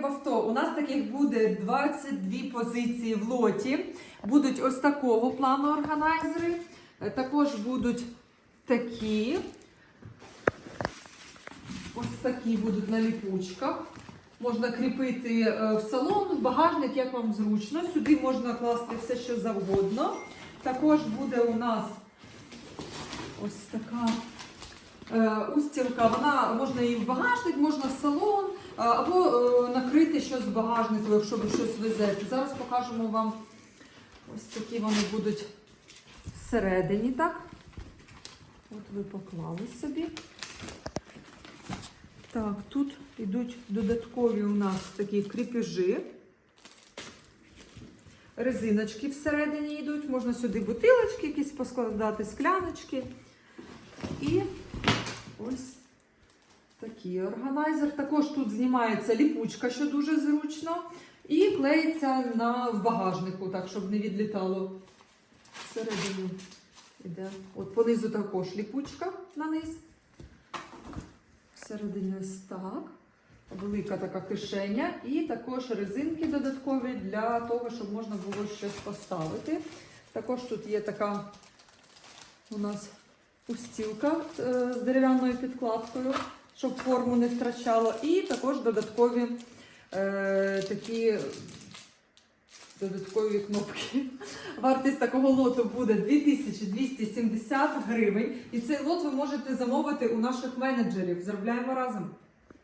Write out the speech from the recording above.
в авто. У нас таких буде 22 позиції в лоті. Будуть ось такого плану органайзери. Е, Також будуть такі. Ось такі будуть на ліпучках. Можна кріпити е, в салон, в багажник, як вам зручно. Сюди можна класти все, що завгодно. Також буде у нас ось така е, устілка. Вона можна і в багажник, можна в салон, або е, накрити щось в багажнику, якщо ви щось везете. Зараз покажемо вам ось такі вони будуть всередині, так? От ви поклали собі. Так, тут йдуть додаткові у нас такі кріпежі. Резиночки всередині йдуть. Можна сюди бутилочки якісь поскладати, скляночки. І ось такий органайзер. Також тут знімається ліпучка, що дуже зручно. І клеїться на, в багажнику, так, щоб не відлітало всередину. Іде. От понизу також ліпучка на низ. Всередині так. Велика така кишеня. І також резинки додаткові для того, щоб можна було щось поставити. Також тут є така у нас устілка е, з дерев'яною підкладкою, щоб форму не втрачало. І також додаткові е, такі додаткові кнопки. Вартість такого лоту буде 2270 гривень. І цей лот ви можете замовити у наших менеджерів. Заробляємо разом.